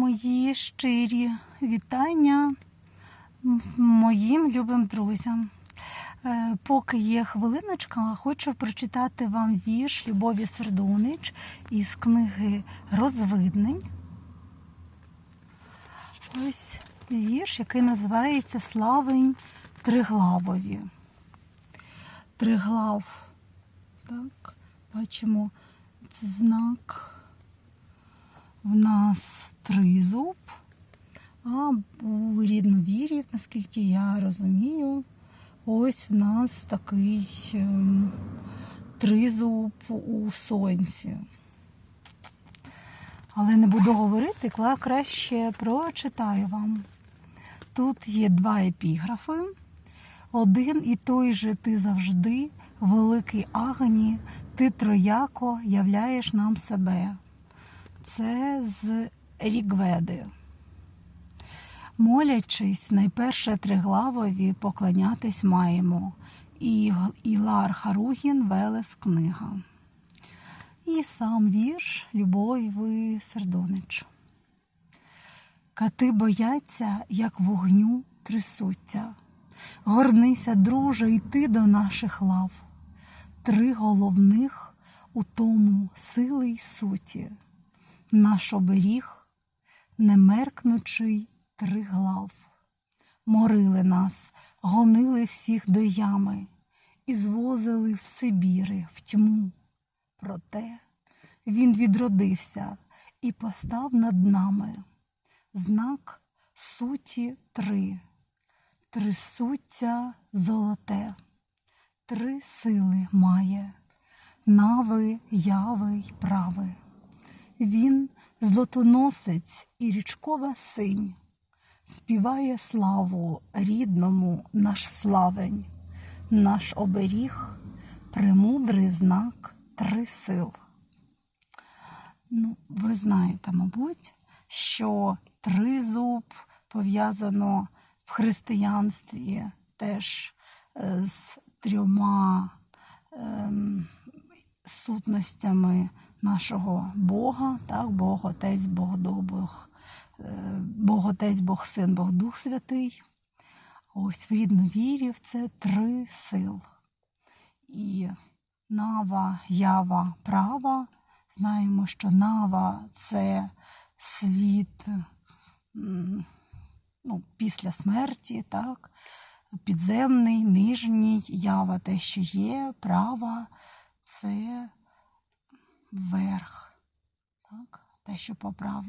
Мої щирі вітання моїм любим друзям. Е, Поки є хвилиночка, хочу прочитати вам вірш Любові Сердонич із книги Розвиднень. Ось вірш, який називається Славень Триглавові. Триглав. Так, бачимо, це знак. В нас тризуб, а у рідновірів, наскільки я розумію, ось в нас такий ем, тризуб у сонці. Але не буду говорити, краще прочитаю вам. Тут є два епіграфи. Один і той же ти завжди, великий агні, ти трояко являєш нам себе. Це з Рігведи. Молячись, найперше триглавові поклонятись маємо. І Ілар Харугін Велес книга. І сам вірш Любові Сердонич. Кати бояться, як вогню трясуться. Горнися, друже, йти до наших лав. Три головних у тому сили й суті. Наш оберіг, немеркнучий триглав. Морили нас, гонили всіх до ями і звозили в Сибіри, в тьму. Проте він відродився і постав над нами знак суті три, трисуття золоте, три сили має, нави, яви й прави. Він злотоносець і річкова синь, співає славу рідному наш славень, наш оберіг, премудрий знак три сил. Ну, ви знаєте, мабуть, що тризуб пов'язано в християнстві теж е, з трьома ем, сутностями нашого Бога, так, Бог Отець, Бог Бог, е, Бог Отець, Бог Син, Бог Дух Святий. Ось в рідновірів це три сил. І нава, ява, права. Знаємо, що нава це світ ну, після смерті, так? підземний, нижній, ява те, що є, права це верх, так? те, що по правді.